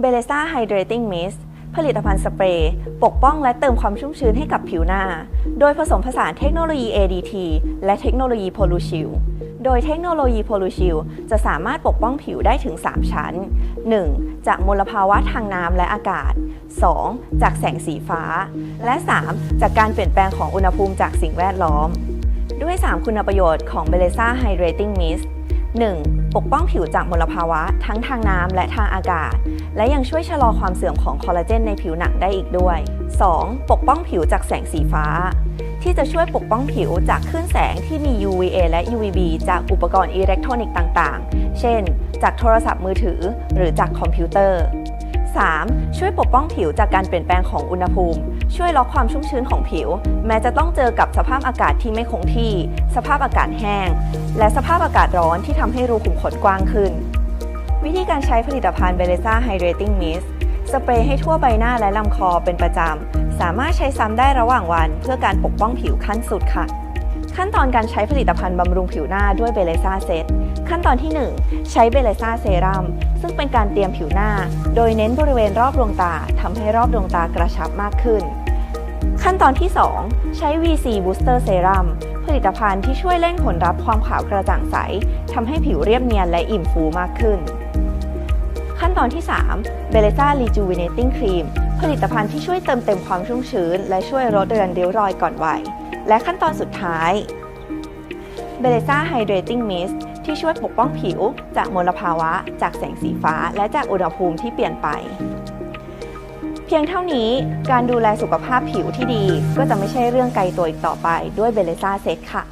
เบเลซ่าไฮเดรติ้งมิสผลิตภัณฑ์สเปรย์ ปกป้องและเติมความชุ่มชื้นให้กับผิวหน้า โดยผสมผสานเทคโนโลยี ADT และเทคโนโลยีโพลูชิลโดยเทคโนโลยีโพลูชิลจะสามารถปกป้องผิวได้ถึง 3 ชั้น 1. จากมลภาวะทางน้ำและอากาศ 2. จากแสงสีฟ้า และ 3. จากการเปลี่ยนแปลงของอุณหภูมิจากสิ่งแวดล้อม ด้วย 3 คุณประโยชน์ของ b e l e z a Hydrating Mist 1. ปกป้องผิวจากมลภาวะ ทั้งทางน้ำและทางอากาศ และยังช่วยชะลอความเสื่อมของคอลลาเจนในผิวหนังได้อีกด้วย 2. ปกป้องผิวจากแสงสีฟ้า ที่จะช่วยปกป้องผิวจากคลื่นแสงที่มี UVA และ UVB จากอุปกรณ์อิเล็กทรอนิกส์ต่าง ๆ เช่น จากโทรศัพท์มือถือ หรือจากคอมพิวเตอร์ 3. ช่วยปกป้องผิวจากการเปลี่ยนแปลงของอุณหภูมิ ช่วยล็อกความชุ่มชื้นของผิว แม้จะต้องเจอกับสภาพอากาศที่ไม่คงที่ สภาพอากาศแห้ง และสภาพอากาศร้อนที่ทำให้รูขุมขนกว้างขึ้น วิธีการใช้ผลิตภัณฑ์ b e l e z a Hydrating Mist สเปรย์ให้ทั่วใบหน้าและลำคอเป็นประจำ สามารถใช้ซ้ำได้ระหว่างวันเพื่อการปกป้องผิวขั้นสุดค่ะ ขั้นตอนการใช้ผลิตภัณฑ์บำรุงผิวหน้าด้วยเบเลซ่าเซตขั้นตอนที่ 1 ใช้เบเลซ่าเซรั่มซึ่งเป็นการเตรียมผิวหน้า โดยเน้นบริเวณรอบดวงตาทำให้รอบดวงตากระชับมากขึ้น ขั้นตอนที่ 2 ใช้ VC Booster Serum ผลิตภัณฑ์ที่ช่วยเร่งผลลัพธ์ความขาวกระจ่างใสทำให้ผิวเรียบเนียนและอิ่มฟูมากขึ้น ขั้นตอนที่ 3 b e l e z a Rejuvenating Cream ผลิตภัณฑ์ที่ช่วยเติมเต็มความชุ่มชื้น และช่วยลดเรือนริ้วรอยก่อนวัย และขั้นตอนสุดท้าย b e l e z a Hydrating Mist ที่ช่วยปกป้องผิวจากมลภาวะ จากแสงสีฟ้า และจากอุณหภูมิที่เปลี่ยนไป เพียงเท่านี้การดูแลสุขภาพผิวที่ดีก็จะไม่ใช่เรื่องไกลตัวอีกต่อไปด้วยเบเลซ่าเซตค่ะ